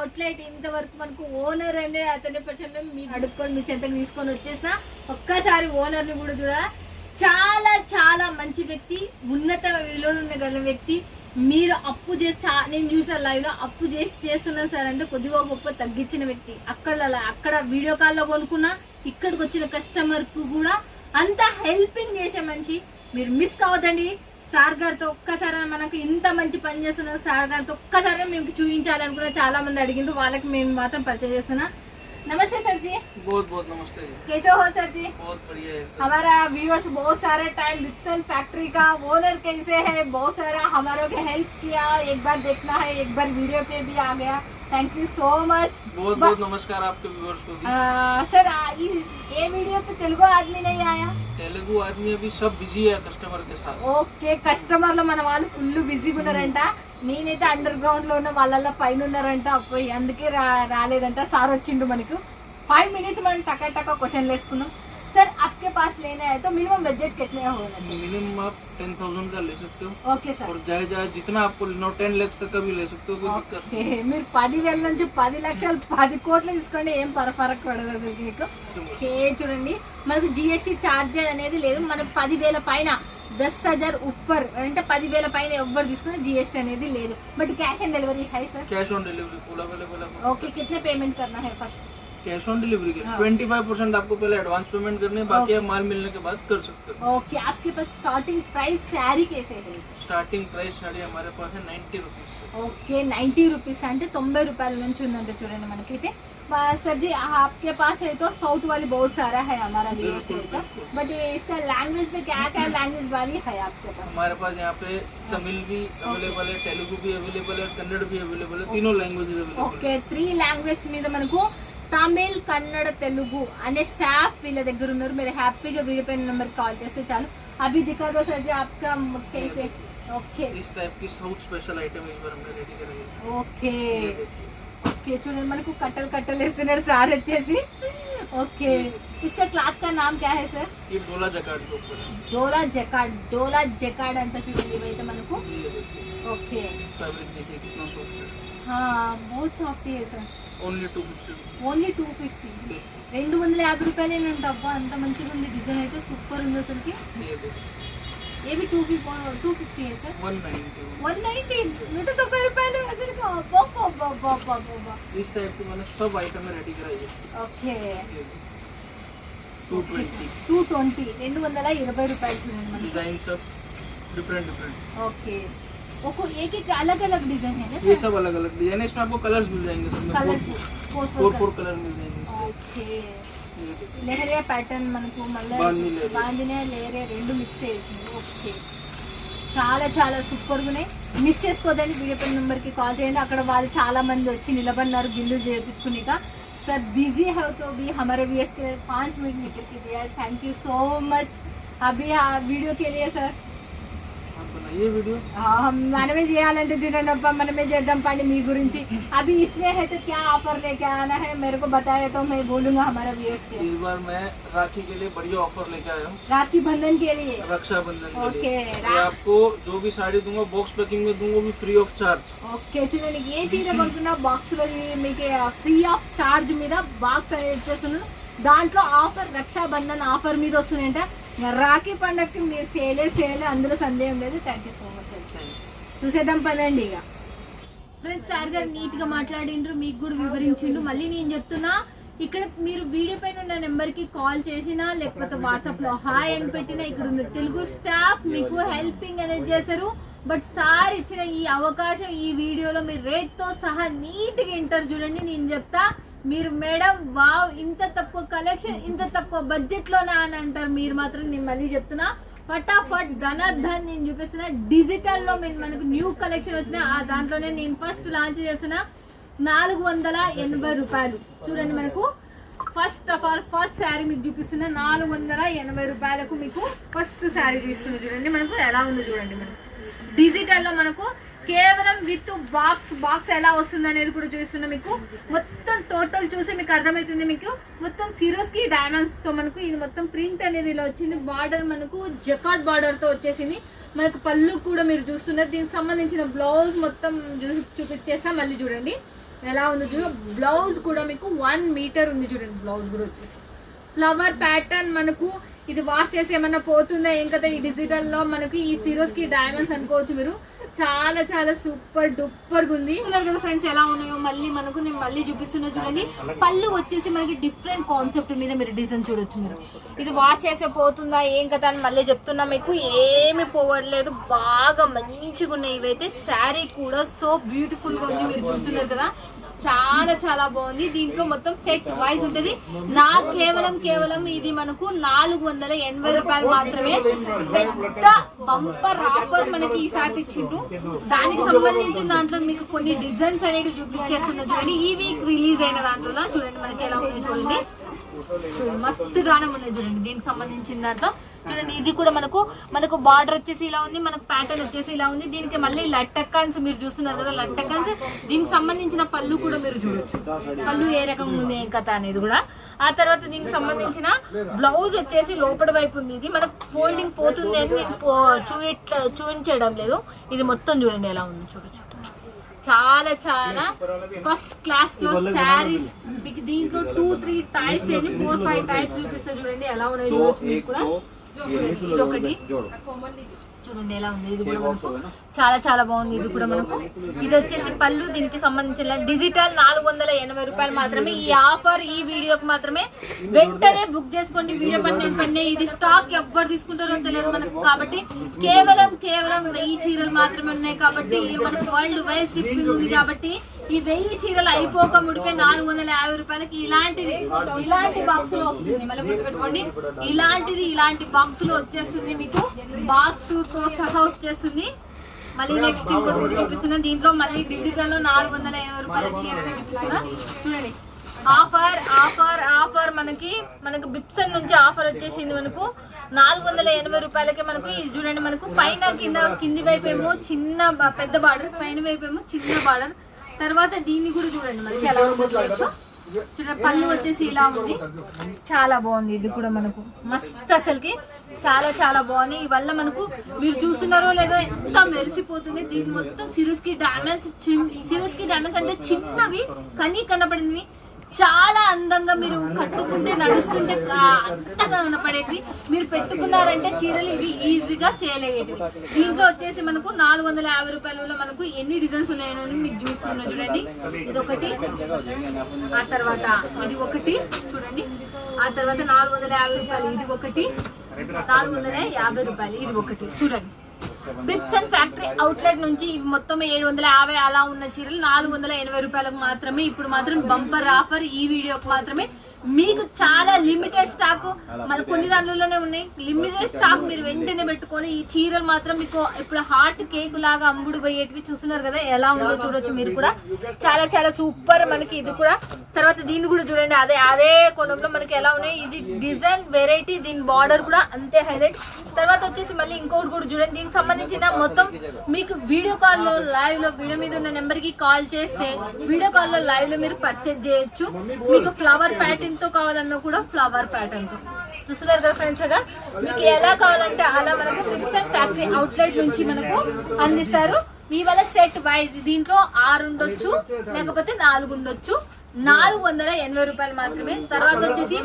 Outlet ఇంతవరకు మనకు owner అనే అతని పర్సన్ మీరు అడుక్కొని మీ చెంతకు తీసుకొని వచ్చేసిన ఒక్కసారి ఓనర్ని కూడా చూడ. చాలా చాలా మంచి వ్యక్తి ఉన్నత విలువలు ఉన్న గల వ్యక్తి. మీరు అప్పు చేసి నేను చూసిన లైవ్లో అప్పు చేసి చేస్తున్నాను సార్ అంటే కొద్దిగా గొప్ప తగ్గించిన వ్యక్తి. అక్కడ అక్కడ వీడియో కాల్లో కొనుక్కున్నా ఇక్కడికి వచ్చిన కస్టమర్కు కూడా అంత హెల్పింగ్ చేసే మనిషి. మీరు మిస్ కావద్దండి. సార్ గారితో ఒక్కసారి మనకు ఇంత మంచి పని చేస్తున్న సార్ గారితో ఒక్కసారి మేము చూపించాలనుకున్న చాలా మంది అడిగిండ్రు వాళ్ళకి మేము మాత్రం పరిచయం చేస్తున్నా నమస్తే सर जी बहुत बहुत नमस्ते जी कैसे हो सर जी बहुत बढ़िया है हमारा व्यूअर्स बहुत सारे टाइम डिक्सन फैक्ट्री का ओनर कैसे है बहुत सारा हमारे को हेल्प किया एक बार देखना है एक बार वीडियो पे भी आ गया थैंक यू सो मच बहुत बहुत नमस्कार आपके व्यूअर्स को भी सर आ- इस- ये वीडियो पे तेलुगु आदमी नहीं आया तेलुगु आदमी अभी सब बिजी है कस्टमर के साथ ఓకే కస్టమర్ లో మన వాళ్ళు ఫుల్ బిజీగా ఉన్నారంట నేనైతే అండర్ గ్రౌండ్ లో ఉన్న వాళ్ళ పైన ఉన్నారంట అప్పుడు అందుకే రా రాలేదంట సార్ వచ్చిండు మనకు ఫైవ్ మినిట్స్ మనం టకా టకా క్వశ్చన్ వేసుకున్నాం సార్ आपके पास लेना है तो मिनिमम बजट कितने होना चाहिए मिनिमम आप टेन थाउजेंड का ले सकते हो ఓకే సార్ और जाए जाए जितना आपको लेना हो टेन लैक्स तक का भी ले सकते हो कोई दिक्कत ఓకే మీరు పదివేల నుంచి పది లక్షలు పది కోట్లు తీసుకోండి ఏం పర ఫరక్ పడదు అసలు మీకు नहीं ఓకే చూడండి మనకు జిఎస్టీ ఛార్జ్ అనేది లేదు మనకు పదివేల పైన దస్ హజార్ ఉప్పర్ అంటే పదివేల పైన ఎవ్వరు తీసుకున్న జిఎస్టీ అనేది లేదు but cash on delivery high sir cash on delivery full available है ओके कितने पेमेंट करना है फर्स्ट कैश ऑन डिलीवरी के हाँ। ट्वेंटी फाइव परसेंट आपको पहले एडवांस पेमेंट करनी है बाकी आप माल मिलने के बाद कर सकते हो ओके आपके पास स्टार्टिंग प्राइस सारी कैसे है स्टार्टिंग प्राइस साड़ी हमारे पास है ninety rupees okay ninety rupees అంటే తొంభై రూపాయల నుంచి ఉందంటే చూడండి మనకైతే सर जी आपके पास है तो साउथ वाली बहुत सारा है हमारा व्यूअर्स बिल्कुल, का बिल्कुल। बट इसका लैंग्वेज में क्या क्या लैंग्वेज वाली है आपके पास हमारे पास यहाँ पे तमिल भी अवेलेबल है तेलुगु भी अवेलेबल है कन्नड़ भी अवेलेबल है तीनों languages available okay three language మీద మనకు తమిళ్ కన్నడ తెలుగు అనే స్టాఫ్ వీళ్ళ దగ్గర ఉన్నారు మీరు హ్యాపీగా వీడిపోయిన నెంబర్ కాల్ చేస్తే చాలు అభి దిఖా దో సర్ జీ आपका कैसे ఓకే है इस टाइप की साउथ स्पेशल आइटम इस बार हमने रेडी कराई है ఓకే ఓకే చూడండి మనకు కట్టలు కట్టలు వేస్తున్నాడు సార్ వచ్చేసి ఓకే इसका क्लाथ का नाम क्या है सर ये डोला जकार्ड के ऊपर है డోలా జకాడ్ డోలా జకాడ్ అంతా చూడండి ఇవైతే మనకు ये देखिए ఓకే फैब्रिक देखिए कितना सॉफ्ट है हाँ बहुत सॉफ्ट है sir only to fifty only two fifty రెండు వందల యాభై రూపాయలేనంట అబ్బా అంత మంచిగా ఉంది డిజైన్ అయితే సూపర్ ఉంది అసలుకి ये देखिए ఏవి two fifty two fifty sir one ninety one ninety నూట తొంభై రూపాయలు అసలు అబ్బా అబ్బా అబ్బా అబ్బా అబ్బా इस टाइप की मैंने सब आइटम रेडी कराई है okay two twenty two twenty రెండు వందల ఇరవై రూపాయలు చూడండి మనకి डिजाइन सब डिफरेंट डिफरेंट ఓకే ఒక్కో एक एक अलग अलग डिजाइन है ना ये सर सब अलग अलग डिजाइन है इसमें आपको कलर्स मिल जाएंगे सब में colours four four four four colour मिल जाएंगे इसमें। ఓకే ये देखिए లెహరియా ప్యాటర్న్ మనకు మళ్ళీ బాందిని లేహరియా. బాందినే లేరే రెండు మిక్స్ చేసింది ఓకే చాలా చాలా సూపర్ ఉన్నాయి మిస్ చేసుకోదండి వీడియో పెన్ నెంబర్ కి కాల్ చేయండి అక్కడ వాళ్ళు చాలా మంది వచ్చి నిలబడినారు బిల్లు చేయించుకునేక सर बिजी है तो भी हमारे वीएस के लिए पाँच मिनट निकल के दिया थैंक यू सो मच अभी हाँ, वीडियो के लिए सर राखी के लिए बढ़िया ऑफ़र लेके आया हूँ। राखी बंधन के लिए? रक्षाबंधन ओके आपको जो भी साड़ी दूँगा बॉक्स पैकिंग में दूँगा भी free of charge okay box free చీర కొనుక్కున్నా బాక్స్ మీకు ఫ్రీ ఆఫ్ చార్జ్ మీద బాక్స్ రాఖీ పండగకి మీరు సేలే సేలే అందులో సందేహం లేదు. థ్యాంక్ యూ సో మచ్ చూసేద్దాం పదండి ఇక. ఫ్రెండ్స్ సార్ గారు నీట్గా మాట్లాడిండ్రు మీకు కూడా వివరించిండ్రు. మళ్ళీ నేను చెప్తున్నా ఇక్కడ మీరు వీడియో పైన ఉన్న నెంబర్కి కాల్ చేసినా లేకపోతే వాట్సాప్లో హాయ్ అని పెట్టినా ఇక్కడ ఉన్న తెలుగు స్టాఫ్ మీకు హెల్పింగ్ అనేది చేశారు బట్ సార్ ఇచ్చిన ఈ అవకాశం ఈ వీడియోలో మీరు రేట్తో సహా నీట్గా ఇంటర్ చూడండి నేను చెప్తా. మీరు మేడం వావ్ ఇంత తక్కువ కలెక్షన్ ఇంత తక్కువ బడ్జెట్లోనా అని అంటారు. మీరు మాత్రం నేను మళ్ళీ చెప్తున్నా ఫటాఫట్ ధనాధన్ నేను చూపిస్తున్నా డిజిటల్లో మేము మనకు న్యూ కలెక్షన్ వచ్చిన ఆ దాంట్లోనే నేను ఫస్ట్ లాంచ్ చేసిన నాలుగు వందల ఎనభై రూపాయలు. చూడండి మనకు first of all first sari మీకు చూపిస్తున్న నాలుగు వందల ఎనభై రూపాయలకు మీకు ఫస్ట్ శారీ చూపిస్తుంది చూడండి. మనకు ఎలా ఉందో చూడండి. మనకు డిజిటల్లో మనకు కేవలం విత్ బాక్స్ బాక్స్ ఎలా వస్తుంది అనేది కూడా చూస్తున్నాం మీకు. మొత్తం టోటల్ చూసి మీకు అర్థమవుతుంది మీకు. మొత్తం సిరోస్కి డైమండ్స్తో మనకు ఇది మొత్తం ప్రింట్ అనేది ఇలా వచ్చింది. బార్డర్ మనకు జకాట్ బార్డర్తో వచ్చేసింది. మనకు పళ్ళు కూడా మీరు చూస్తున్నారు. దీనికి సంబంధించిన బ్లౌజ్ మొత్తం చూ- చూపించేస్తా మళ్ళీ చూడండి. ఎలా ఉంది చూ బ్లౌజ్ కూడా మీకు వన్ మీటర్ ఉంది చూడండి. బ్లౌజ్ కూడా వచ్చేసి. ఫ్లవర్ ప్యాటర్న్ మనకు ఇది వాష్ చేసి ఏమన్నా పోతుందా ఏం కదా ఈ డిజిటల్లో మనకి ఈ సిరోస్కి డైమండ్స్ అనుకోవచ్చు మీరు. చాలా చాలా సూపర్ డూపర్గా ఉంది. కదా ఫ్రెండ్స్ ఎలా ఉన్నాయో మళ్ళీ మనకు నేను మళ్ళీ చూపిస్తున్నా చూడండి. పళ్ళు వచ్చేసి మనకి డిఫరెంట్ కాన్సెప్ట్ మీద మీరు డిజైన్ చూడొచ్చు మీరు. ఇది వాష్ చేసే పోతుందా ఏం కదా అని మళ్ళీ చెప్తున్నా మీకు. ఏమి పోవట్లేదు బాగా మంచిగా ఉన్నాయి ఇవైతే. శారీ కూడా సో బ్యూటిఫుల్గా ఉంది మీరు చూస్తున్నారు కదా. చాలా చాలా బాగుంది. దీంట్లో మొత్తం సెట్ వైజ్ ఉంటది. నా కేవలం కేవలం ఇది మనకు నాలుగు వందల ఎనభై రూపాయలు మాత్రమే. పెద్ద బంపర్ ఆఫర్ మనకి ఈసారి ఇచ్చిండ్రు దానికి సంబంధించిన దాంట్లో మీకు కొన్ని డిజైన్స్ అనేవి చూపించేస్తున్నా చూడండి. ఈ వీక్ రిలీజ్ అయిన దాంట్లో చూడండి మనకి ఎలా ఉంది చూడండి, మస్తు గానం ఉంది చూడండి దీనికి సంబంధించిన దాంట్లో. చూడండి ఇది కూడా మనకు మనకు బార్డర్ వచ్చేసి ఇలా ఉంది మనకు ప్యాటర్న్ వచ్చేసి ఇలా ఉంది. దీనికి మళ్ళీ లట్టకాన్స్ మీరు చూస్తున్నారు కదా లట్టకాన్స్. దీనికి సంబంధించిన పళ్ళు కూడా మీరు చూడొచ్చు. పళ్ళు ఏ రకంగా ఉంది ఏం కథ అనేది కూడా. ఆ తర్వాత దీనికి సంబంధించిన బ్లౌజ్ వచ్చేసి లోపల వైపు ఉంది ఇది. మనకు ఫోల్డింగ్ పోతుంది అని నేను చూపించడం లేదు. ఇది మొత్తం చూడండి ఎలా ఉంది చూడొచ్చు. చాలా చాలా ఫస్ట్ క్లాస్లో శారీస్ మీకు దీంట్లో టూ త్రీ టైప్స్ ఏంటి ఫోర్ ఫైవ్ టైప్స్ చూపిస్తా చూడండి ఎలా ఉన్నాయి చూడొచ్చు మీకు కూడా ఒకటి చూడండి ఎలా ఉంది. ఇది కూడా మనకు చాలా చాలా బాగుంది. ఇది కూడా మనకు ఇది వచ్చేసి పళ్ళు. దీనికి సంబంధించిన డిజిటల్ నాలుగు వందల ఎనభై రూపాయలు మాత్రమే ఈ ఆఫర్ ఈ వీడియోకి మాత్రమే వెంటనే బుక్ చేసుకోండి. వీడియో పడిన పన్నే. ఇది స్టాక్ ఎవ్వరు తీసుకుంటారో తెలియదు మనకు. కాబట్టి కేవలం కేవలం వెయ్యి చీరలు మాత్రమే ఉన్నాయి. కాబట్టి మనకు వరల్డ్ వైడ్ షిప్పింగ్ ఉంది. కాబట్టి ఈ వెయ్యి చీరలు అయిపోక ముడిపోయి నాలుగు వందల యాభై రూపాయలకి ఇలాంటిది. ఇలాంటి బాక్స్లో వస్తుంది. మళ్ళీ గుర్తుపెట్టుకోండి. ఇలాంటిది ఇలాంటి బాక్స్లో వచ్చేస్తుంది మీకు. బాక్స్తో సహా వచ్చేస్తుంది. మళ్ళీ నెక్స్ట్ ఇంకోటి కూడా చూపిస్తున్నా. దీంట్లో మళ్ళీ డిజిటల్లో నాలుగు వందల ఎనభై రూపాయల చీర చూపిస్తున్నా. చూడండి. ఆఫర్ ఆఫర్ ఆఫర్ మనకి మనకు బిప్సన్ నుంచి ఆఫర్ వచ్చేసింది మనకు. నాలుగు వందల ఎనభై రూపాయలకి మనకు ఇది చూడండి. మనకు పైన కింద కింది వైపు ఏమో చిన్న పెద్ద బార్డర్ పైన వైపు ఏమో చిన్న బార్డర్ తర్వాత దీన్ని కూడా చూడండి మనకి ఎలా ఉందో చూడొచ్చు? చూడండి పళ్ళు వచ్చేసి ఇలా ఉంది. చాలా బాగుంది ఇది కూడా మనకు మస్త్ అసలుకి చాలా చాలా బాగుంది. ఈ వల్ల మనకు మీరు చూస్తున్నారో లేదో ఎంత మెరిసిపోతుంది. దీని మొత్తం సిరుస్కి డామేజ్ సిరుస్కి డామేజ్ అంటే చిన్నవి కనీ కనపడినవి చాలా అందంగా మీరు కట్టుకుంటే నడుస్తుంటే అంతగా కనపడేవి మీరు పెట్టుకున్నారంటే చీరలు ఇవి ఈజీగా సేల్ అయ్యేవి దీంట్లో వచ్చేసి మనకు నాలుగు వందల యాభై రూపాయలలో మనకు ఎన్ని డిజైన్స్ ఉన్నాయో అని మీకు చూస్తున్నా చూడండి. ఇది ఒకటి ఆ తర్వాత ఇది ఒకటి. చూడండి. ఆ తర్వాత నాలుగు వందల యాభై రూపాయలు ఇది ఒకటి. నాలుగు వందల యాభై రూపాయలు ఇది ఒకటి. చూడండి. బిప్స్ అండ్ ఫ్యాక్టరీ అవుట్లెట్ నుంచి మొత్తం ఏడు వందల యాభై అలా ఉన్న చీరలు నాలుగు వందల ఎనభై రూపాయలకు మాత్రమే. ఇప్పుడు మాత్రం బంపర్ ఆఫర్ ఈ వీడియోకి మాత్రమే. మీకు చాలా లిమిటెడ్ స్టాక్ మన కొన్ని దానిలోనే ఉన్నాయి. లిమిటెడ్ స్టాక్ మీరు వెంటనే పెట్టుకొని ఈ చీరలు మాత్రం మీకు ఇప్పుడు హాట్ కేక్ లాగా అమ్ముడు పోయేటివి చూస్తున్నారు కదా ఎలా ఉందో చూడొచ్చు మీరు కూడా. చాలా చాలా సూపర్ మనకి ఇది కూడా. తర్వాత దీన్ని కూడా చూడండి. అదే అదే కొనంలో మనకి ఎలా ఉన్నాయి. ఇది డిజైన్ వెరైటీ దీని బార్డర్ కూడా అంతే హైలైట్ తర్వాత వచ్చేసి మళ్ళీ ఇంకోటి కూడా చూడండి. దీనికి సంబంధించిన మొత్తం మీకు వీడియో కాల్లో లైవ్లో వీడియో మీద ఉన్న నెంబర్కి కాల్ చేస్తే వీడియో కాల్లో లైవ్లో మీరు పర్చేజ్ చేయొచ్చు. మీకు ఫ్లవర్ ప్యాటర్న్ దీంతో కావాలన్నా కూడా ఫ్లవర్ ప్యాటర్న్తో. చూస్తున్నారు కదా ఫ్రెండ్స్గా మీకు ఎలా కావాలంటే అలా మనకు ఫిక్స్ అండ్ ఫ్యాక్టరీ అవుట్లెట్ నుంచి మనకు అందిస్తారు. మీ వల్ల సెట్ వైజ్ దీంట్లో ఆరు ఉండొచ్చు లేకపోతే నాలుగు ఉండొచ్చు. నాలుగు వందల ఎనభై రూపాయలు మాత్రమే. తర్వాత వచ్చేసి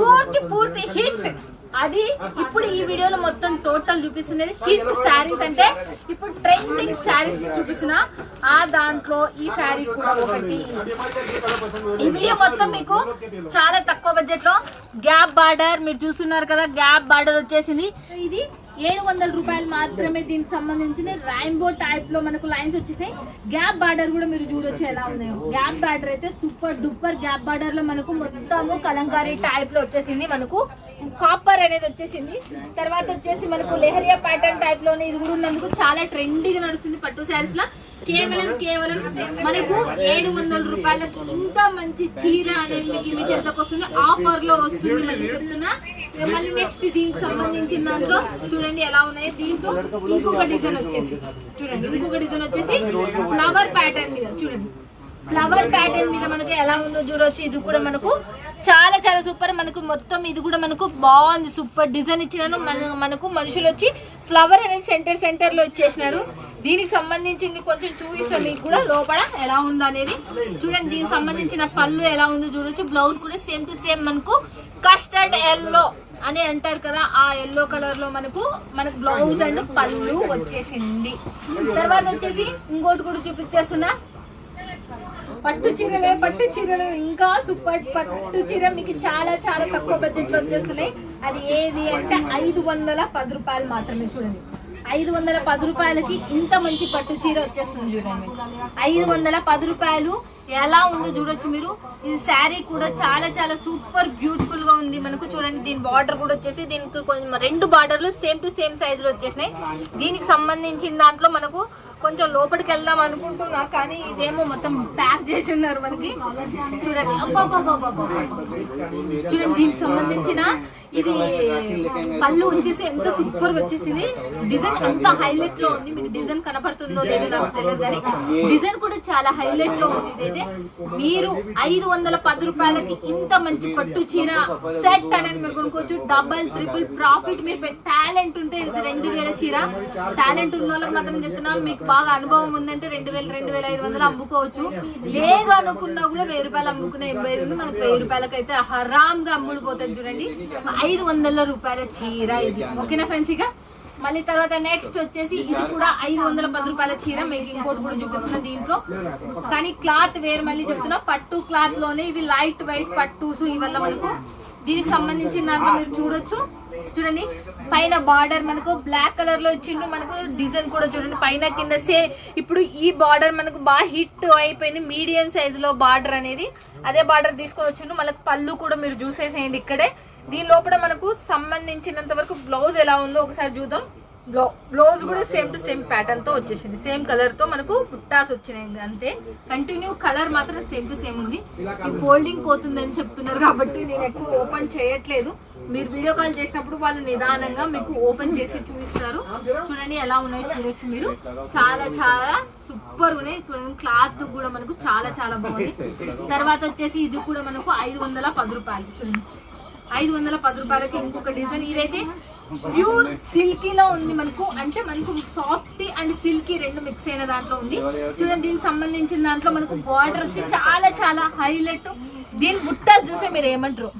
పూర్తి పూర్తి హిట్. అది ఇప్పుడు ఈ వీడియోలో మొత్తం టోటల్ చూపిస్తున్నది. హిట్ శారీస్ అంటే ఇప్పుడు ట్రెండింగ్ శారీస్ చూపిస్తున్నా ఆ దాంట్లో ఈ శారీ కూడా ఒకటి. ఈ వీడియో మొత్తం మీకు చాలా తక్కువ బడ్జెట్లో. గ్యాప్ బార్డర్ మీరు చూస్తున్నారు కదా గ్యాప్ బార్డర్ వచ్చేసింది. ఇది ఏడు వందల రూపాయలు మాత్రమే దీనికి సంబంధించిన రైన్బో టైప్లో మనకు లైన్స్ వచ్చేసాయి గ్యాప్ బార్డర్ కూడా మీరు చూడొచ్చు ఎలా ఉన్నాయో. గ్యాప్ బార్డర్ అయితే సూపర్ డూపర్ గ్యాప్ బార్డర్లో మనకు మొత్తము కలంకారీ టైప్లో వచ్చేసింది మనకు. కాపర్ అనేది వచ్చేసింది. తర్వాత వచ్చేసి మనకు లెహరియా ప్యాటర్న్ టైప్లోనే ఇది కూడా ఉన్నందుకు చాలా ట్రెండీగా నడుస్తుంది పట్టు శారీస్లో. కేవలం కేవలం మనకు ఏడు వందల రూపాయలకు ఇంత మంచి చీర అనేది మీకు మీ చేతకు వస్తుంది ఆఫర్లో వస్తుంది మనకి చెప్తున్నా. మళ్ళీ నెక్స్ట్ దీనికి సంబంధించిన దాంట్లో చూడండి ఎలా ఉన్నాయి. దీంట్లో ఇంకొక డిజైన్ వచ్చేసి చూడండి ఇంకొక డిజైన్ వచ్చేసి ఫ్లవర్ ప్యాటర్న్ మీద చూడండి. ఫ్లవర్ ప్యాటర్న్ మీద మనకి ఎలా ఉందో చూడొచ్చు. ఇది కూడా మనకు చాలా చాలా సూపర్ మనకు మొత్తం ఇది కూడా మనకు బాగుంది సూపర్ డిజైన్ ఇచ్చినాను. మన- మనకు మనుషులు వచ్చి ఫ్లవర్ అనేది సెంటర్ సెంటర్లో ఇచ్చేసినారు. దీనికి సంబంధించింది కొంచెం చూపిస్తాం మీకు కూడా లోపల ఎలా ఉందో అనేది. చూడండి దీనికి సంబంధించిన పళ్ళు ఎలా ఉందో చూడొచ్చు. బ్లౌజ్ కూడా సేమ్ టు సేమ్ మనకు కస్టర్డ్ ఎల్లో అని అంటారు కదా ఆ ఎల్లో కలర్లో మనకు మనకు బ్లౌజ్ అండ్ పళ్ళు వచ్చేసింది. తర్వాత వచ్చేసి ఇంకోటి కూడా చూపించేస్తున్నా. పట్టు చీరలే పట్టు చీరలు ఇంకా సూపర్ పట్టు చీర మీకు చాలా చాలా తక్కువ బడ్జెట్లో వచ్చేస్తున్నాయి. అది ఏది అంటే ఐదు వందల పది రూపాయలు మాత్రమే చూడండి. ఐదు వందల పది రూపాయలకి ఇంత మంచి పట్టు చీర వచ్చేస్తుంది చూడండి. ఐదు వందల పది రూపాయలు ఎలా ఉందో చూడొచ్చు మీరు. ఇది శారీ కూడా చాలా చాలా సూపర్ బ్యూటిఫుల్గా ఉంది మనకు. చూడండి దీని బార్డర్ కూడా వచ్చేసి దీనికి కొంచెం రెండు బార్డర్లు సేమ్ టు సేమ్ సైజ్లో వచ్చేసినాయి. దీనికి సంబంధించిన దాంట్లో మనకు కొంచెం లోపలికి వెళ్దాం అనుకుంటున్నా కానీ ఇదేమో మొత్తం ప్యాక్ చేసి ఉన్నారు మనకి. చూడండి చూడండి దీనికి సంబంధించిన ఇది పళ్ళు వచ్చేసి ఎంత సూపర్ వచ్చేసింది? డిజైన్ ఎంత హైలైట్లో ఉంది? మీకు డిజైన్ కనపడుతుందో లేదో నాకు తెలియదు కానీ డిజైన్ కూడా చాలా హైలైట్లో ఉంది. ఇదైతే మీరు ఐదు వందల పది రూపాయలకి ఇంత మంచి పట్టు చీర సెట్ అనేది మీరు కొనుక్కోవచ్చు. డబల్ ట్రిపుల్ ప్రాఫిట్ మీరు టాలెంట్ ఉంటే రెండు వేల చీర. టాలెంట్ ఉన్న వాళ్ళకి మాత్రం చెప్తున్నా మీకు బాగా అనుభవం ఉందంటే రెండు వేల రెండు వేల ఐదు వందలు అమ్ముకోవచ్చు. లేదు అనుకున్నా కూడా వెయ్యి రూపాయలు అమ్ముకునే ఎనభై ఐదు మనకు వెయ్యి రూపాయలకి అయితే హరామ్గా అమ్ముడుపోతుంది చూడండి. ఐదు వందల రూపాయల చీర ఇది. ఓకేనా ఫ్రెండ్స్ ఇక మళ్ళీ తర్వాత నెక్స్ట్ వచ్చేసి ఇది కూడా ఐదు వందల పది రూపాయల చీర. మీకు ఇంకోటి కూడా చూపిస్తున్నా దీంట్లో. కానీ క్లాత్ వేరు మళ్ళీ చెప్తున్నా. పట్టు క్లాత్లోనే ఇవి లైట్ వైట్ పట్టూస్ ఇవల్ల మనకు దీనికి సంబంధించిన దాంట్లో మీరు చూడొచ్చు. చూడండి పైన బార్డర్ మనకు బ్లాక్ కలర్లో ఇచ్చిండ్రు మనకు డిజైన్ కూడా చూడండి. పైన కింద సే ఇప్పుడు ఈ బార్డర్ మనకు బాగా హిట్ అయిపోయింది. మీడియం సైజ్లో బార్డర్ అనేది. అదే బార్డర్ తీసుకొని వచ్చిండు. మనకు పళ్ళు కూడా మీరు చూసేసేయండి ఇక్కడే. దీని లోపల మనకు సంబంధించినంత వరకు బ్లౌజ్ ఎలా ఉందో ఒకసారి చూద్దాం. బ్లౌ బ్లౌజ్ కూడా సేమ్ టు సేమ్ ప్యాటర్న్తో వచ్చేసింది. సేమ్ కలర్తో మనకు పుట్టాస్ వచ్చినాయి అంతే. కంటిన్యూ కలర్ మాత్రం సేమ్ టు సేమ్ ఉంది. ఫోల్డింగ్ పోతుందని చెప్తున్నారు కాబట్టి నేను ఎక్కువ ఓపెన్ చేయట్లేదు. మీరు వీడియో కాల్ చేసినప్పుడు వాళ్ళు నిదానంగా మీకు ఓపెన్ చేసి చూపిస్తారు. చూడండి ఎలా ఉన్నాయో చూడొచ్చు మీరు. చాలా చాలా సూపర్ ఉన్నాయి. చూడండి క్లాత్ కూడా మనకు చాలా చాలా బాగుంది. తర్వాత వచ్చేసి ఇది కూడా మనకు ఐదు వందల పది రూపాయలు. చూడండి. ఐదు వందల పది రూపాయలకి ఇంకొక డిజైన్. ఇదైతే ప్యూర్ సిల్కీ లో ఉంది మనకు. అంటే మనకు సాఫ్ట్ అండ్ సిల్కీ రెండు మిక్స్ అయిన దాంట్లో ఉంది. చూడండి దీనికి సంబంధించిన దాంట్లో మనకు బార్డర్ వచ్చి చాలా చాలా హైలైట్. దీని బుట్ట చూసే మీరు ఏమంటారు?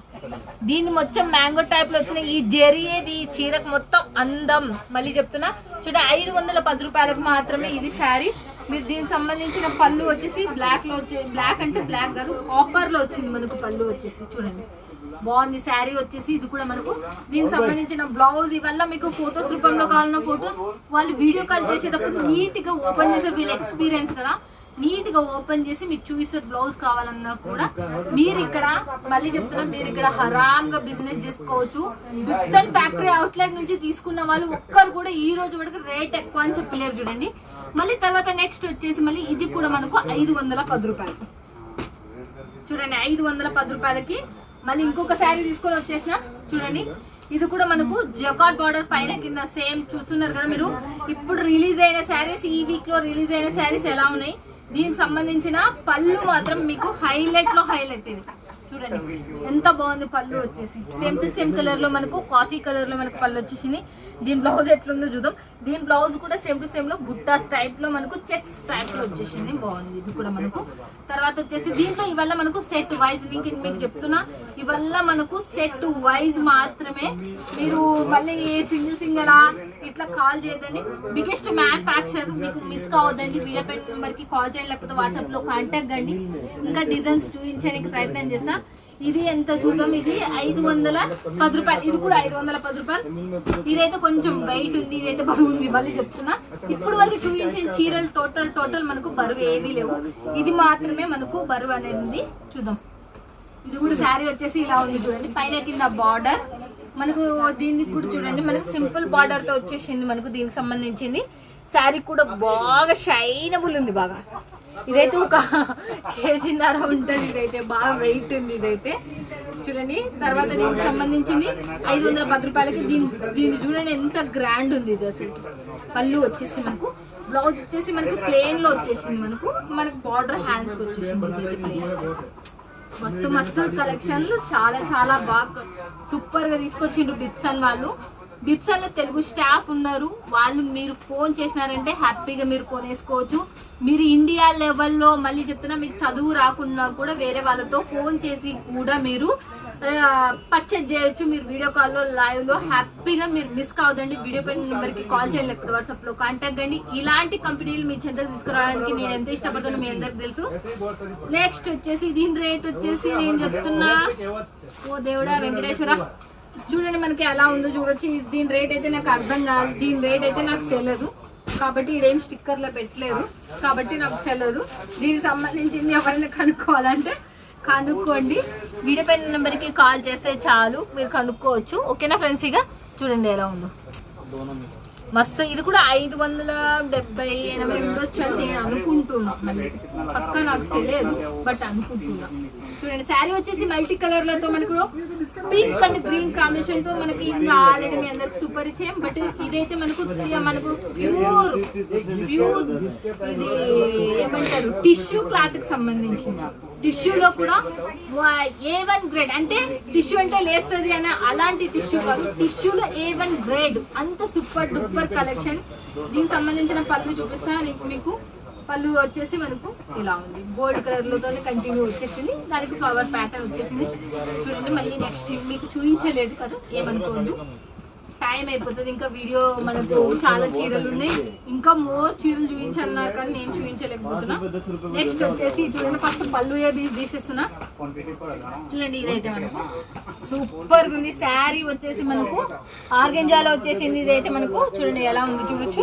దీన్ని మొత్తం మ్యాంగో టైప్లో వచ్చిన ఈ జెరీది చీరకు మొత్తం అందం. మళ్ళీ చెప్తున్నా చూడ ఐదు వందల పది రూపాయలకు మాత్రమే ఇది శారీ. మీరు దీనికి సంబంధించిన పళ్ళు వచ్చేసి బ్లాక్లో వచ్చే బ్లాక్ అంటే బ్లాక్ కాదు కాపర్లో వచ్చింది మనకు పళ్ళు వచ్చేసి. చూడండి. బాగుంది శారీ వచ్చేసి ఇది కూడా మనకు. దీనికి సంబంధించిన బ్లౌజ్ ఇవల్ల మీకు ఫొటోస్ రూపంలో కావాలన్న ఫొటోస్ వాళ్ళు వీడియో కాల్ చేసేటప్పుడు నీట్గా ఓపెన్ చేసే వీళ్ళ ఎక్స్పీరియన్స్ కదా. నీట్గా ఓపెన్ చేసి మీకు చూసే బ్లౌజ్ కావాలన్నా కూడా మీరు ఇక్కడ మళ్ళీ చెప్తున్నా మీరు ఇక్కడ హరామ్గా బిజినెస్ చేసుకోవచ్చు బిట్స్ ఫ్యాక్టరీ అవుట్లెట్ నుంచి తీసుకున్న వాళ్ళు ఒక్కరు కూడా ఈ రోజు వరకు రేట్ ఎక్కువ అని చెప్పలేరు చూడండి. మళ్ళీ తర్వాత నెక్స్ట్ వచ్చేసి మళ్ళీ ఇది కూడా మనకు ఐదు వందల పది రూపాయలు. చూడండి ఐదు వందల పది రూపాయలకి మళ్ళీ ఇంకొక శారీ తీసుకొని వచ్చేసిన చూడండి. ఇది కూడా మనకు జకాట్ బార్డర్ పైన కింద సేమ్ చూస్తున్నారు కదా మీరు. ఇప్పుడు రిలీజ్ అయిన శారీస్ ఈ వీక్లో రిలీజ్ అయిన శారీస్ ఎలా ఉన్నాయి? దీనికి సంబంధించిన పళ్ళు మాత్రం మీకు హైలైట్లో హైలైట్ ఇది. చూడండి ఎంత బాగుంది పళ్ళు వచ్చేసి. సేమ్ టు సేమ్ కలర్లో మనకు కాఫీ కలర్లో మనకు పళ్ళు వచ్చేసింది దీని బ్లౌజ్ ఎట్లుందో చూద్దాం. దీని బ్లౌజ్ కూడా సేమ్ టు సేమ్లో బుట్టాస్ టైప్లో మనకు చెక్స్ టైప్లో వచ్చేసింది. బాగుంది. ఇది కూడా మనకు. తర్వాత వచ్చేసి దీంట్లో ఇవల్ల మనకు సెట్ వైజ్ మీకు మీకు చెప్తున్నా. ఇవల్ల మనకు సెట్ వైజ్ మాత్రమే మీరు మళ్ళీ సింగిల్ సింగిల్ ఇట్లా కాల్ చేయదండి బిగ్గెస్ట్ మ్యానుఫాక్చర్ మీకు మిస్ కావద్దండి. వీడియో నెంబర్కి కాల్ చేయండి లేకపోతే వాట్సాప్లో కాంటాక్ట్ అండి ఇంకా డిజైన్స్ చూపించడానికి ప్రయత్నం చేస్తాను ఇది ఎంత చూద్దాం? ఇది ఐదు వందల పది రూపాయలు. ఇది కూడా ఐదు వందల పది రూపాయలు. ఇదైతే కొంచెం వెయిట్ ఉంది ఇదైతే బరువు ఉంది మళ్ళీ చెప్తున్నా. ఇప్పుడు వరకు చూపించిన చీరలు టోటల్ టోటల్ మనకు బరువు ఏమీ లేవు. ఇది మాత్రమే మనకు బరువు అనేది ఉంది చూద్దాం. ఇది కూడా శారీ వచ్చేసి ఇలా ఉంది చూడండి. పైన కింద బార్డర్ మనకు దీనికి కూడా చూడండి. మనకు సింపుల్ బార్డర్తో వచ్చేసింది మనకు దీనికి సంబంధించింది. శారీ కూడా బాగా షైనబుల్ ఉంది బాగా. ఇదైతే ఒక కేజీన్నర ఉంటుంది ఇదైతే. బాగా వెయిట్ ఉంది ఇదైతే. చూడండి తర్వాత దీనికి సంబంధించింది ఐదు వందల పది రూపాయలకి దీని దీన్ని చూడండి ఎంత గ్రాండ్ ఉంది ఇది అసలు. పళ్ళు వచ్చేసి మనకు బ్లౌజ్ వచ్చేసి మనకు ప్లేన్లో వచ్చేసింది మనకు. మనకు బార్డర్ హ్యాండ్స్ వచ్చేసింది మస్తు మస్తు కలెక్షన్లు చాలా చాలా బాగా సూపర్గా తీసుకొచ్చిండ్రు బిప్సన్ వాళ్ళు. బిప్సన్ తెలుగు స్టాఫ్ ఉన్నారు. వాళ్ళు మీరు ఫోన్ చేసినారంటే హ్యాపీగా మీరు కొనేసుకోవచ్చు మీరు ఇండియా లెవెల్లో మళ్ళీ చెప్తున్నా మీకు చదువు రాకున్నా కూడా వేరే వాళ్ళతో ఫోన్ చేసి కూడా మీరు పర్చేజ్ చేయొచ్చు. మీరు వీడియో కాల్లో లైవ్లో హ్యాపీగా మీరు మిస్ కావద్దండి. వీడియో పైన నెంబర్కి కాల్ చేయండి లేకపోతే వాట్సాప్లో కాంటాక్ట్ అండి ఇలాంటి కంపెనీలు మీ చెంతకు తీసుకురావడానికి నేను ఎంత ఇష్టపడుతున్నా మీ అందరికి తెలుసు. నెక్స్ట్ వచ్చేసి దీని రేట్ వచ్చేసి నేను చెప్తున్నా. ఓ దేవుడా వెంకటేశ్వర. చూడండి మనకి ఎలా ఉందో చూడొచ్చు. దీని రేట్ అయితే నాకు అర్థం కాదు. దీని రేట్ అయితే నాకు తెలియదు కాబట్టి ఇదేం స్టిక్కర్లో పెట్టలేదు. కాబట్టి నాకు తెలియదు దీనికి సంబంధించింది ఎవరైనా కనుక్కోవాలంటే కనుక్కోండి. వీడియో పైన నెంబర్కి కాల్ చేస్తే చాలు. మీరు కనుక్కోవచ్చు. ఓకేనా ఫ్రెండ్స్? ఇక చూడండి ఎలా ఉందో. మస్తు ఇది కూడా ఐదు వందల డెబ్బై ఎనభై ఉండొచ్చు అని నేను అనుకుంటున్నా. మళ్ళీ పక్క నాకు తెలియదు బట్ అనుకుంటున్నా. చూడండి శారీ వచ్చేసి మల్టీ కలర్లతో మనకు పింక్ అండ్ గ్రీన్ కాంబినేషన్తో మనకి ఇంకా ఆల్రెడీ మీ అందరికి సూపర్ ఇచ్చాం బట్ ఇదైతే మనకు మనకు ప్యూర్ ప్యూర్ ఇది ఏమంటారు? టిష్యూ క్లాత్కి సంబంధించింది. టిష్యూలో కూడా ఏ వన్ గ్రేడ్ అంటే టిష్యూ అంటే లేస్తుంది అని అలాంటి టిష్యూ కాదు. టిష్యూలో ఏ వన్ గ్రేడ్ అంత సూపర్ డూపర్ కలెక్షన్ దీనికి సంబంధించిన పళ్ళు చూపిస్తా నీకు మీకు. పళ్ళు వచ్చేసి మనకు ఇలా ఉంది. గోల్డ్ కలర్లతో కంటిన్యూ వచ్చేసింది. దానికి ఫ్లవర్ ప్యాటర్న్ వచ్చేసింది. చూడండి మళ్ళీ నెక్స్ట్ మీకు చూపించలేదు కదా ఏమనుకోండి టైం అయిపోతుంది. ఇంకా వీడియో మనకు చాలా చీరలు ఉన్నాయి. ఇంకా మోర్ చీరలు చూపించాలన్నా కానీ నేను చూపించలేకపోతున్నా. నెక్స్ట్ వచ్చేసి చూడండి ఫస్ట్ పళ్ళు తీసేస్తున్నా. చూడండి ఇదైతే మనకు. సూపర్ ఉంది. శారీ వచ్చేసి మనకు. ఆర్గెంజాలో వచ్చేసింది ఇదైతే మనకు. చూడండి ఎలా ఉంది చూడొచ్చు.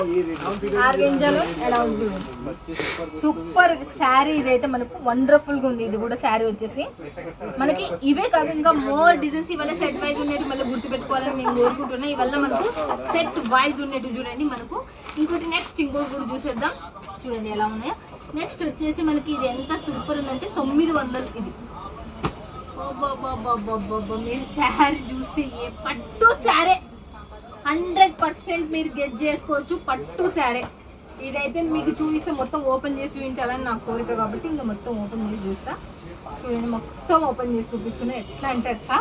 ఆర్గెంజాలో ఎలా ఉంది చూడండి. సూపర్ శారీ ఇదైతే మనకు. వండర్ఫుల్గా ఉంది. ఇది కూడా శారీ వచ్చేసి. మనకి ఇవే కాదు ఇంకా మోర్ డిజైన్స్ ఇవాళ సెట్ వైజ్ ఉన్నాయి మళ్ళీ గుర్తు పెట్టుకోవాలని నేను కోరుకుంటున్నా. వల్ల మనకు. సెట్ వైజ్ ఉన్నట్టు చూడండి మనకు. ఇంకోటి నెక్స్ట్ ఇంకోటి కూడా చూసేద్దాం. చూడండి ఎలా ఉన్నాయో. నెక్స్ట్ వచ్చేసి మనకి ఇది ఎంత సూపర్ ఉందంటే తొమ్మిది వందలు ఇది. మీరు శారీ చూసి ఏ పట్టు శారీ? హండ్రెడ్ పర్సెంట్ మీరు గెట్ చేసుకోవచ్చు పట్టు శారీ. ఇదైతే మీకు చూపిస్తే మొత్తం ఓపెన్ చేసి చూపించాలని నా కోరిక కాబట్టి ఇంకా మొత్తం ఓపెన్ చేసి చూస్తా. చూడండి మొత్తం ఓపెన్ చేసి చూపిస్తున్నా. ఎట్లా అంటే అట్లా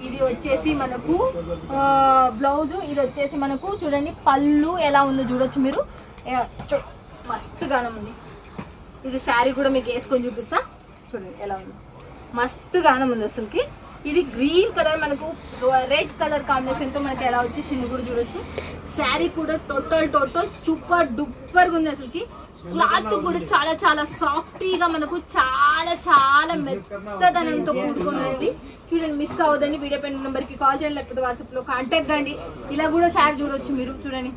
ఇది వచ్చేసి మనకు బ్లౌజ్ ఇది వచ్చేసి మనకు చూడండి పళ్ళు ఎలా ఉందో చూడొచ్చు మీరు. ఏ, చూ- మస్తు గానం ఉంది. ఇది శారీ కూడా మీకు వేసుకొని చూపిస్తా. చూడండి ఎలా ఉంది. మస్తు గానం ఉంది అసలుకి. ఇది గ్రీన్ కలర్ మనకు రెడ్ కలర్ కాంబినేషన్తో మనకి ఎలా వచ్చేసింది కూడా చూడొచ్చు. శారీ కూడా టోటల్ టోటల్ సూపర్ డూపర్ ఉంది అసలుకి. క్లాత్ కూడా చాలా చాలా సాఫ్టీగా మనకు చాలా చాలా మెత్తదనంతో కూడుకున్నది. చూడండి మిస్ కావద్దండి. వీడియో పైన నెంబర్కి కాల్ చేయండి లేకపోతే వాట్సాప్లో కాంటాక్ట్ కండి. ఇలా కూడా శారీ చూడొచ్చు మీరు చూడండి.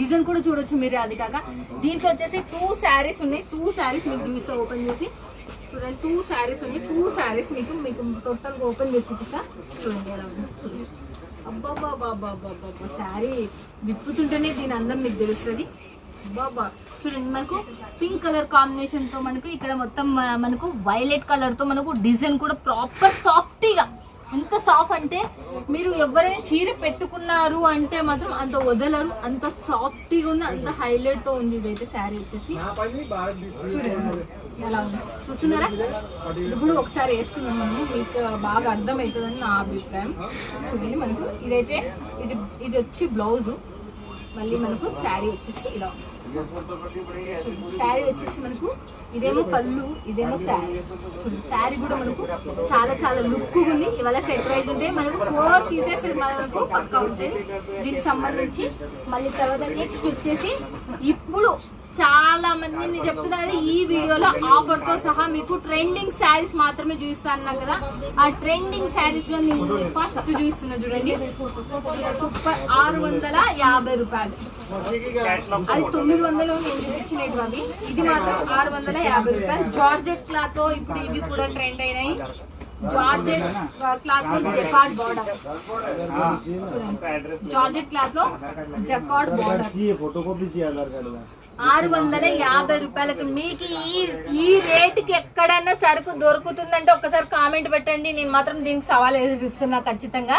డిజైన్ కూడా చూడొచ్చు మీరు అది కాక దీంట్లో వచ్చేసి టూ శారీస్ ఉన్నాయి. టూ శారీస్ మీకు చూపిస్తా ఓపెన్ చేసి. చూడండి టూ శారీస్ ఉన్నాయి. టూ శారీస్ మీకు మీకు టోటల్గా ఓపెన్ చేసి చూపిస్తా. చూడండి ఎలా ఉంది శారీ విప్పుతుంటేనే దీని అందం మీకు తెలుస్తుంది. బాబా. చూడండి మనకు పింక్ కలర్ కాంబినేషన్తో మనకు ఇక్కడ మొత్తం మనకు వైలెట్ కలర్తో మనకు డిజైన్ కూడా ప్రాపర్ సాఫ్టీగా ఎంత సాఫ్ట్ అంటే మీరు ఎవరైనా చీర పెట్టుకున్నారు అంటే మాత్రం అంత వదలరు. అంత సాఫ్టీగా ఉంది అంత హైలైట్తో ఉంది ఇదైతే శారీ వచ్చేసి. చూడండి ఎలా ఉంది? చూస్తున్నారా? ఇది కూడా ఒకసారి వేసుకుందాం మనము మీకు బాగా అర్థమవుతుందని నా అభిప్రాయం. చూడండి మనకు ఇదైతే ఇది ఇది వచ్చి బ్లౌజు మళ్ళీ మనకు శారీ వచ్చేసి ఇలా ఉంది. శారీ వచ్చేసి మనకు ఇదేమో పళ్ళు ఇదేమో శారీ. శారీ కూడా మనకు చాలా చాలా లుక్ ఉంది. ఇవాళ సెట్ వైజ్ ఉంటే మనకు ఫోర్ పీసెస్ మనకు పక్కా ఉంటుంది. దీనికి సంబంధించి మళ్ళీ తర్వాత నెక్స్ట్ వచ్చేసి ఇప్పుడు చాలా మంది నేను చెప్తున్నది ఈ వీడియోలో ఆఫర్తో సహా మీకు ట్రెండింగ్ శారీస్ మాత్రమే చూపిస్తాను కదా. ఆ ట్రెండింగ్ శారీస్లో నేను ఫస్ట్ చూపిస్తున్నా చూడండి. సూపర్ ఆరు వందల యాభై రూపాయలు. అది తొమ్మిది వందలు నేను చూపించినవి అవి. ఇది మాత్రం ఆరు వందల యాభై రూపాయలు. జార్జెట్ క్లాత్తో ఇప్పుడు ఇవి కూడా ట్రెండ్ అయినాయి. జార్జెట్ క్లాత్లో జకార్డ్ బార్డర్. జార్జెట్ క్లాత్లో జకార్డ్ బార్డర్ ఆరు వందల యాభై రూపాయలకి మీకు ఈ ఈ రేటుకి ఎక్కడన్నా సరుకు దొరుకుతుందంటే ఒకసారి కామెంట్ పెట్టండి. నేను మాత్రం దీనికి సవాల్ ఎదురుస్తున్నా ఖచ్చితంగా.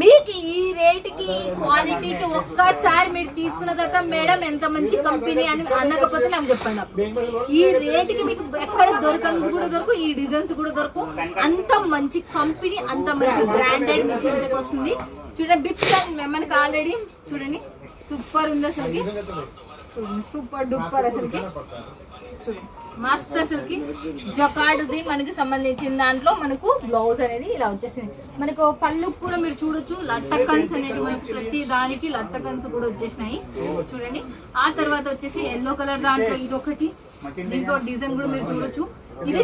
మీకు ఈ రేటుకి క్వాలిటీకి ఒక్కసారి మీరు తీసుకున్న తర్వాత మేడం ఎంత మంచి కంపెనీ అని అనకపోతే నాకు చెప్పండి ఈ రేటుకి మీకు ఎక్కడ దొరకని కూడా దొరకు ఈ డిజైన్స్ కూడా దొరకు. అంత మంచి కంపెనీ అంత మంచి బ్రాండెడ్ మీ చేతికి వస్తుంది. చూడండి బిగ్ మేము ఆల్రెడీ చూడండి. సూపర్ ఉంది అసలు చూడండి సూపర్ డూపర్ అసలుకి. మస్త్ అసలుకి జకాడుది మనకి సంబంధించిన దాంట్లో మనకు బ్లౌజ్ అనేది ఇలా వచ్చేసింది. మనకు పళ్ళు కూడా మీరు చూడొచ్చు లట్టకన్స్ అనేది మనకి ప్రతి దానికి లట్టకన్స్ కూడా వచ్చేసినాయి. చూడండి ఆ తర్వాత వచ్చేసి ఎల్లో కలర్ దాంట్లో ఇది ఒకటి. దీంట్లో డిజైన్ కూడా మీరు చూడొచ్చు. ఇది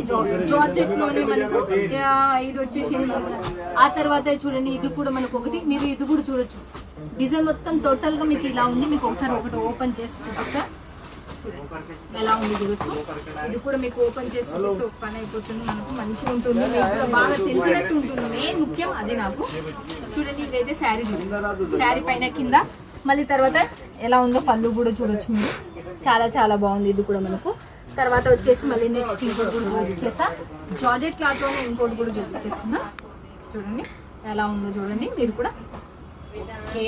జార్జెట్లోనే మనకు ఇది వచ్చేసి ఆ తర్వాత చూడండి ఇది కూడా మనకు ఒకటి. మీరు ఇది కూడా చూడొచ్చు. డిజైన్ మొత్తం టోటల్గా మీకు ఇలా ఉంది. మీకు ఒకసారి ఒకటి ఓపెన్ చేసి చూపిస్తా. ఎలా ఉంది చూడొచ్చు. ఇది కూడా మీకు ఓపెన్ చేసి చూపిస్తే ఒక పని అయిపోతుంది. మనకు మంచిగా ఉంటుంది. మీకు కూడా బాగా తెలిసినట్టు ఉంటుంది. మెయిన్ ముఖ్యం అది నాకు. చూడండి ఇదైతే శారీ చూడండి శారీ పైన కింద. మళ్ళీ తర్వాత ఎలా ఉందో పళ్ళు కూడా చూడొచ్చు మీరు. చాలా చాలా బాగుంది ఇది కూడా మనకు. తర్వాత వచ్చేసి మళ్ళీ నెక్స్ట్ ఇంకోటి కూడా చూపించేస్తా జార్జెట్ క్లాత్ ఇంకోటి కూడా చూపించేస్తున్నా చూడండి ఎలా ఉందో చూడండి. మీరు కూడా ఓకే.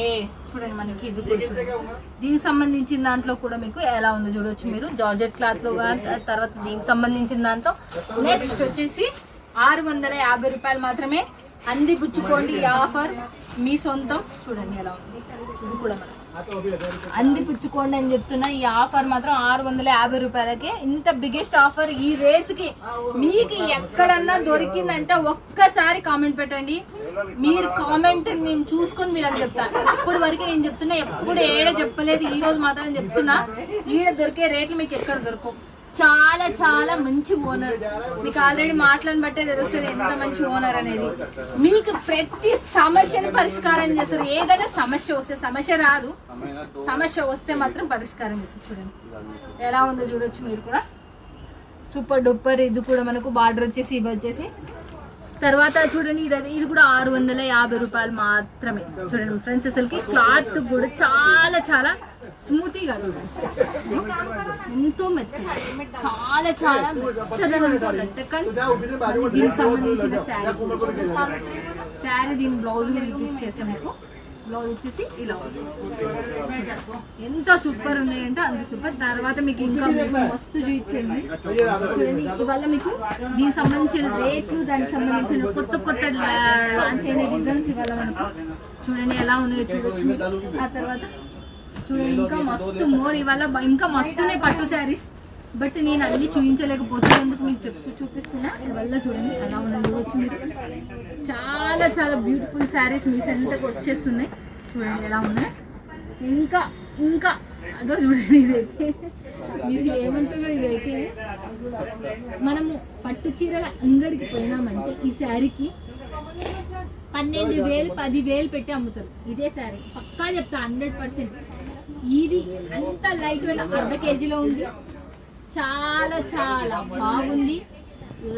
చూడండి మనకి ఇది కూడా చూడండి. దీనికి సంబంధించిన దాంట్లో కూడా మీకు ఎలా ఉందో చూడొచ్చు మీరు. జార్జెట్ క్లాత్లో కానీ తర్వాత దీనికి సంబంధించిన దాంట్లో. నెక్స్ట్ వచ్చేసి ఆరు వందల యాభై రూపాయలు మాత్రమే అంది పుచ్చుకోండి ఈ ఆఫర్. మీ సొంతం. చూడండి ఎలా ఉంది. ఇది కూడా మనం అంది పుచ్చుకోండి అని చెప్తున్నా ఈ ఆఫర్ మాత్రం ఆరు వందల యాభై రూపాయలకే. ఇంత బిగ్గెస్ట్ ఆఫర్ ఈ రేట్స్కి. మీకు ఎక్కడన్నా దొరికిందంటే ఒక్కసారి కామెంట్ పెట్టండి. మీరు కామెంట్ నేను చూసుకొని మీరు అని చెప్తాను ఇప్పుడు వరకు నేను చెప్తున్నా ఎప్పుడు ఏడ చెప్పలేదు ఈ రోజు మాత్రం చెప్తున్నా. ఈడ దొరికే రేట్లు మీకు ఎక్కడ దొరకవు. చాలా చాలా మంచి ఓనర్ మీకు ఆల్రెడీ మాటలను బట్టే తెలుస్తుంది ఎంత మంచి ఓనర్ అనేది. మీకు ప్రతి సమస్యను పరిష్కారం చేస్తారు. ఏదైనా సమస్య వస్తే సమస్య రాదు. సమస్య వస్తే మాత్రం పరిష్కారం చేస్తారు చూడండి. ఎలా ఉందో చూడొచ్చు మీరు కూడా. సూపర్ డూపర్ ఇది కూడా మనకు బార్డర్ వచ్చేసి ఇవి వచ్చేసి తర్వాత చూడండి ఇది ఇది కూడా ఆరు వందల యాభై రూపాయలు మాత్రమే. చూడండి ఫ్రెండ్స్ అసలుకి క్లాత్ కూడా చాలా చాలా స్మూతీగా ఎంతో మెత్త చాలా చాలా మెత్తదనంతో లట్టకన్స్ దీనికి సంబంధించిన శారీ శారీ దీని బ్లౌజ్ ఇచ్చేసాం మీకు బ్లౌజ్ వచ్చేసి ఇలా. ఎంత సూపర్ ఉన్నాయంటే అంత సూపర్ తర్వాత మీకు ఇంకా మస్తు చూపించండి. చూడండి ఇవాళ మీకు దీనికి సంబంధించిన రేట్లు దానికి సంబంధించిన కొత్త కొత్త లాంచ్ అయిన డిజైన్స్ ఇవాళ మనకు చూడండి ఎలా ఉన్నాయో చూడొచ్చు మీకు. ఆ తర్వాత చూడండి ఇంకా మస్తు మోర్ ఇవాళ ఇంకా మస్తున్నాయి పట్టు శారీస్. బట్ నేను అన్ని చూపించలేకపోతున్నందుకు మీకు చెప్తూ చూపిస్తున్నా. వల్ల చూడండి అలా ఉన్నాయి చూడొచ్చు మీరు చాలా చాలా బ్యూటిఫుల్ శారీస్ మీ సెంటర్కి వచ్చేస్తున్నాయి. చూడండి ఎలా ఉన్నాయి. ఇంకా ఇంకా. అదో చూడండి ఇదైతే. మీరు ఏమంటారో ఇదైతే? మనము పట్టు చీరల అంగడికి పోయినామంటే ఈ శారీకి పన్నెండు వేలు పది వేలు పెట్టి అమ్ముతారు. ఇదే శారీ. పక్కా చెప్తా హండ్రెడ్ పర్సెంట్. ఇది అంత లైట్ వెయిట్ అర్ధ కేజీలో ఉంది. చాలా చాలా బాగుంది.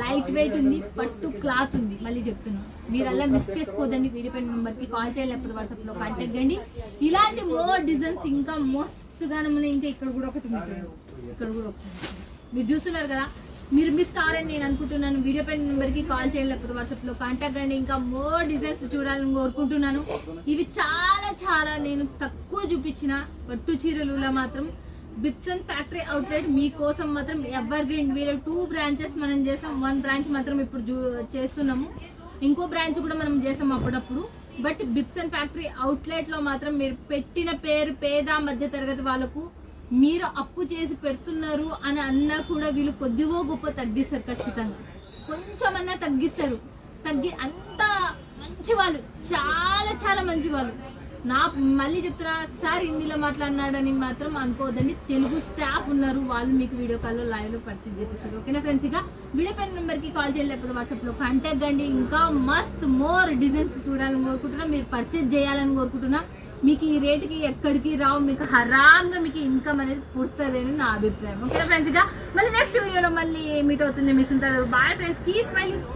లైట్ వెయిట్ ఉంది పట్టు క్లాత్ ఉంది. మళ్ళీ చెప్తున్నాను మీరు అలా మిస్ చేసుకోదండి. వీడియో నెంబర్కి కాల్ చేయాలి వాట్సాప్లో కాంటాక్ట్ చేయండి. ఇలాంటి మోర్ డిజైన్స్ ఇంకా మస్తుగా మన ఇంకా ఇక్కడ కూడా ఒకటి ఉంది ఇక్కడ కూడా ఒకటి మీరు చూస్తున్నారు కదా మీరు మిస్ కావాలని నేను అనుకుంటున్నాను. వీడియో పైన నెంబర్కి కాల్ చేయలేకపోతే లేకపోతే వాట్సాప్లో కాంటాక్ట్ అండి ఇంకా మోర్ డిజైన్స్ చూడాలని కోరుకుంటున్నాను. ఇవి చాలా చాలా నేను తక్కువ చూపించిన పట్టు చీరలులో మాత్రం బిప్సన్ ఫ్యాక్టరీ అవుట్లెట్ మీకోసం మాత్రం ఎవర్ గ్రీన్ వీళ్ళ టూ బ్రాంచెస్ మనం చేసాం. వన్ బ్రాంచ్ మాత్రం ఇప్పుడు చూ- చేస్తున్నాము. ఇంకో బ్రాంచ్ కూడా మనం చేసాం అప్పుడప్పుడు. బట్ బిప్సన్ ఫ్యాక్టరీ అవుట్లెట్లో మాత్రం మీరు పెట్టిన పేరు పేద మధ్య తరగతి వాళ్ళకు మీరు అప్పు చేసి పెడుతున్నారు అని అన్నా కూడా వీళ్ళు కొద్దిగో గొప్ప తగ్గిస్తారు ఖచ్చితంగా. కొంచెమన్నా తగ్గిస్తారు. తగ్గి అంత మంచి వాళ్ళు చాలా చాలా మంచి వాళ్ళు నా మళ్ళీ చెప్తున్నా సార్ హిందీలో మాట్లాడినాడని మాత్రం అనుకోవద్దండి. తెలుగు స్టాఫ్ ఉన్నారు వాళ్ళు మీకు వీడియో కాల్లో లైవ్లో పర్చేజ్ చేపిస్తారు. ఓకేనా ఫ్రెండ్స్ ఇక వీడియో పైన నెంబర్కి కాల్ చేయలేకపోతే లేకపోతే కాంటాక్ట్ అండి. ఇంకా మస్త్ మోర్ డిజైన్స్ చూడాలని కోరుకుంటున్నా. మీరు పర్చేజ్ చేయాలని కోరుకుంటున్నా. మీకు ఈ రేటుకి ఎక్కడికి రావు మీకు హరాంగా మీకు ఇన్కమ్ అనేది పుడుతుందని నా అభిప్రాయం. ఓకే ఫ్రెండ్స్ ఇక మళ్ళీ నెక్స్ట్ వీడియోలో మళ్ళీ మీట్ అవుతుంది. మిస్ ఉంటారు బాయ్ ఫ్రెండ్స్ కీ స్మైలింగ్